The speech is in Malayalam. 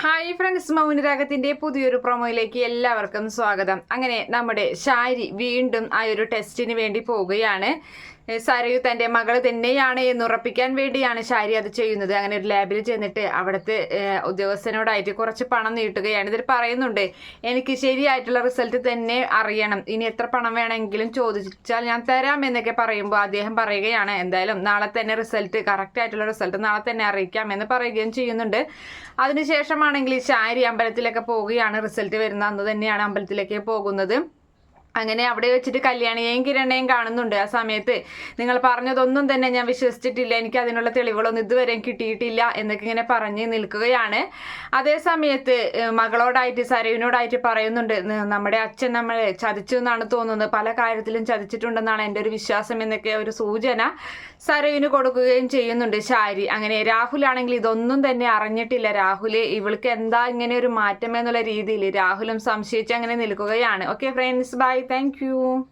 ഹായ് ഫ്രണ്ട്സ് മൗനരാഗത്തിന്റെ പുതിയൊരു പ്രൊമോയിലേക്ക് എല്ലാവർക്കും സ്വാഗതം. അങ്ങനെ നമ്മുടെ ഷാരി വീണ്ടും ആ ഒരു ടെസ്റ്റിന് വേണ്ടി പോവുകയാണ്. സരയു തന്റെ മകൾ തന്നെയാണ് എന്ന് ഉറപ്പിക്കാൻ വേണ്ടിയാണ് ഷാരി അത് ചെയ്യുന്നത്. അങ്ങനെ ഒരു ലാബിൽ ചെന്നിട്ട് അവിടുത്തെ ഉദ്യോഗസ്ഥനോടായിട്ട് കുറച്ച് പണം നീട്ടുകയാണ്. ഇതിൽ പറയുന്നുണ്ട് എനിക്ക് ശരിയായിട്ടുള്ള റിസൾട്ട് തന്നെ അറിയണം. ഇനി എത്ര പണം വേണമെങ്കിലും ചോദിച്ചാൽ ഞാൻ തരാം എന്നൊക്കെ പറയുമ്പോൾ അദ്ദേഹം പറയുകയാണ് എന്തായാലും നാളെ തന്നെ റിസൾട്ട് കറക്റ്റ് ആയിട്ടുള്ള റിസൾട്ട് നാളെ തന്നെ അറിയിക്കാം എന്ന് പറയുകയും ചെയ്യുന്നുണ്ട്. അതിനുശേഷമാണെങ്കിൽ ശാരി അമ്പലത്തിലൊക്കെ പോവുകയാണ്. റിസൾട്ട് വരുന്ന അന്ന് തന്നെയാണ് അമ്പലത്തിലേക്ക് പോകുന്നത്. അങ്ങനെ അവിടെ വെച്ചിട്ട് കല്യാണിയെയും കിരണയും കാണുന്നുണ്ട് ആ സമയത്ത്. നിങ്ങൾ പറഞ്ഞതൊന്നും തന്നെ ഞാൻ വിശ്വസിച്ചിട്ടില്ല. എനിക്ക് അതിനുള്ള തെളിവുകളൊന്നും ഇതുവരെയും കിട്ടിയിട്ടില്ല എന്നൊക്കെ ഇങ്ങനെ പറഞ്ഞ് നിൽക്കുകയാണ്. അതേ സമയത്ത് മകളോടായിട്ട് സരയുവിനോടായിട്ട് പറയുന്നുണ്ട് നമ്മുടെ അച്ഛൻ നമ്മളെ ചതിച്ചു എന്നാണ് തോന്നുന്നത് പല കാര്യത്തിലും ചതിച്ചിട്ടുണ്ടെന്നാണ് എന്റെ ഒരു വിശ്വാസം എന്നൊക്കെ ഒരു സൂചന സരയുവിന് കൊടുക്കുകയും ചെയ്യുന്നുണ്ട്. ശാരി അങ്ങനെ രാഹുലാണെങ്കിൽ ഇതൊന്നും തന്നെ അറിഞ്ഞിട്ടില്ല. രാഹുൽ ഇവൾക്ക് എന്താ ഇങ്ങനെ ഒരു മാറ്റം എന്നുള്ള രീതിയിൽ രാഹുലും സംശയിച്ച് അങ്ങനെ നിൽക്കുകയാണ്. Okay friends bye bye. Thank you.